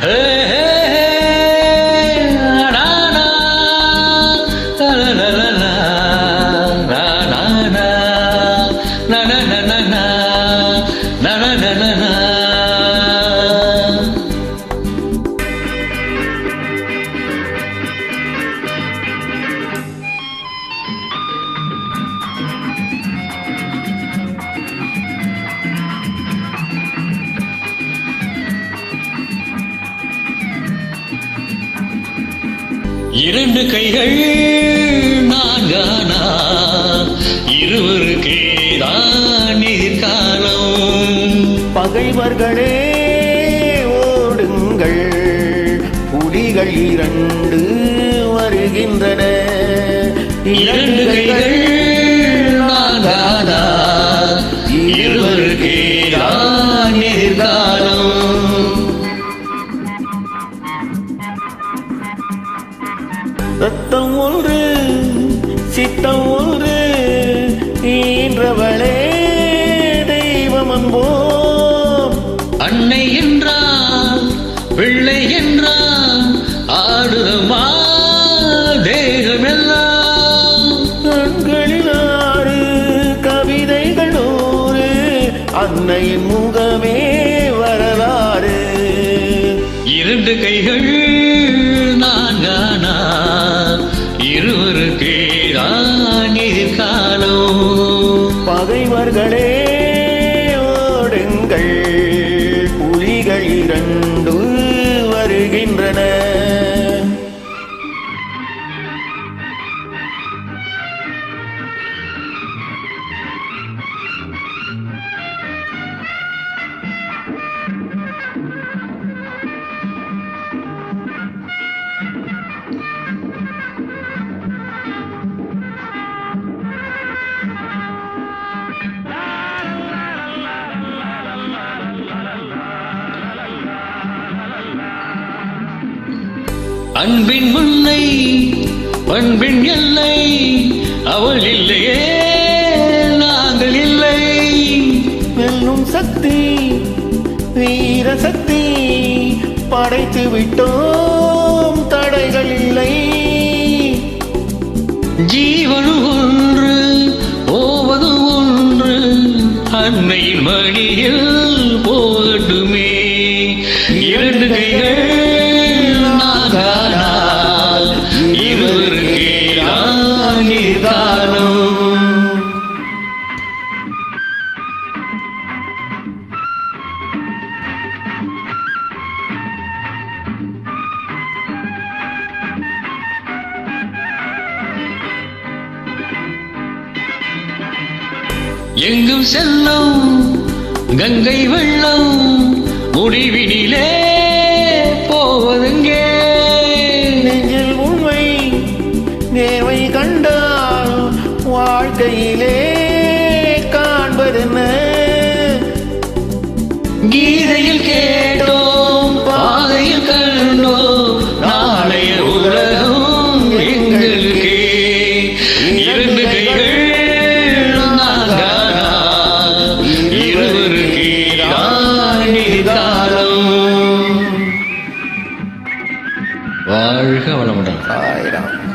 哎 இரண்டு கைகள் நான்கானா இருவருக்கேதான் எதிர்காலம் பகைவர்களே ஓடுங்கள். புலிகள் இரண்டு வருகின்றன. இரண்டு ரத்தம் ஒன்று சித்தம் ஒன்று ஈன்றவளே தெய்வம் அன்போம். அன்னை என்றால் பிள்ளை என்றால் ஆடுதமா தேகமெல்லாம். கண்களில் ஆறு கவிதைகள் நூறு அன்னையின் முகமே பகைவர்களே ஓடுங்கள். புலிகள் இரண்டு வருகின்றன. அன்பின் முன்னை பண்பின் எல்லை அவள் இல்லையே நாங்கள் இல்லை. வெல்லும் சக்தி வீர சக்தி படைத்து விட்டோம். எங்கும் செல்லும் கங்கை வெள்ளம் முடிவினிலே 我日克完了没？哎呀！